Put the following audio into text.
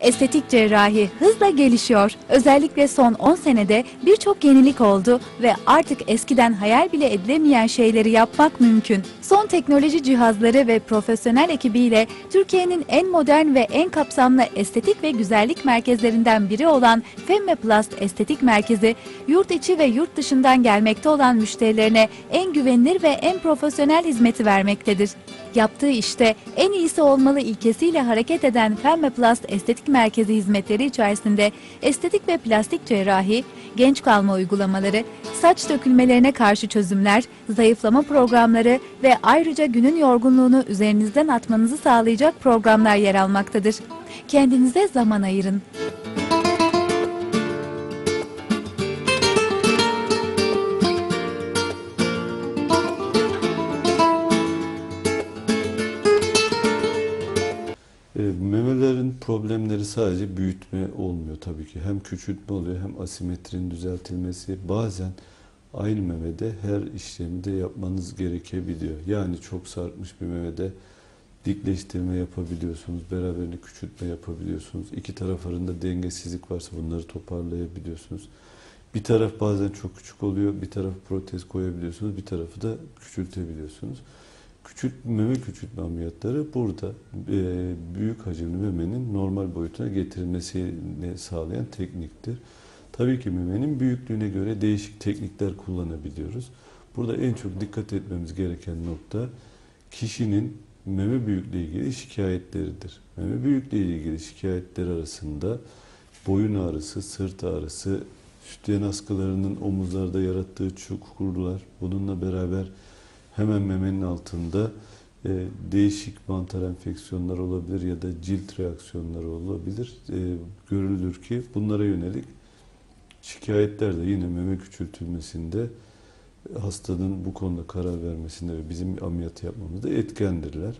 Estetik cerrahi hızla gelişiyor. Özellikle son 10 senede birçok yenilik oldu ve artık eskiden hayal bile edilemeyen şeyleri yapmak mümkün. Son teknoloji cihazları ve profesyonel ekibiyle Türkiye'nin en modern ve en kapsamlı estetik ve güzellik merkezlerinden biri olan Femmeplast Estetik Merkezi, yurt içi ve yurt dışından gelmekte olan müşterilerine en güvenilir ve en profesyonel hizmeti vermektedir. Yaptığı işte en iyisi olmalı ilkesiyle hareket eden Femmeplast Estetik Merkezi hizmetleri içerisinde estetik ve plastik cerrahi, genç kalma uygulamaları, saç dökülmelerine karşı çözümler, zayıflama programları ve ayrıca günün yorgunluğunu üzerinizden atmanızı sağlayacak programlar yer almaktadır. Kendinize zaman ayırın. E, memelerin problemleri sadece büyütme olmuyor tabii ki. Hem küçültme oluyor hem asimetrinin düzeltilmesi. Bazen aynı memede her işlemi de yapmanız gerekebiliyor. Yani çok sarkmış bir memede dikleştirme yapabiliyorsunuz, beraberinde küçültme yapabiliyorsunuz. İki taraf arasında dengesizlik varsa bunları toparlayabiliyorsunuz. Bir taraf bazen çok küçük oluyor, bir taraf protez koyabiliyorsunuz, bir tarafı da küçültebiliyorsunuz. Küçült, meme küçültme ameliyatları burada e, büyük hacimli memenin normal boyutuna getirilmesini sağlayan tekniktir. Tabii ki memenin büyüklüğüne göre değişik teknikler kullanabiliyoruz. Burada en çok dikkat etmemiz gereken nokta kişinin meme büyüklüğü ilgili şikayetleridir. Meme büyüklüğü ilgili şikayetler arasında boyun ağrısı, sırt ağrısı, sütyen askılarının omuzlarda yarattığı çukurlar, bununla beraber hemen memenin altında e, değişik mantar enfeksiyonlar olabilir ya da cilt reaksiyonları olabilir. E, görülür ki bunlara yönelik şikayetler de yine meme küçültülmesinde hastanın bu konuda karar vermesinde ve bizim ameliyat yapmamızda etkendirler.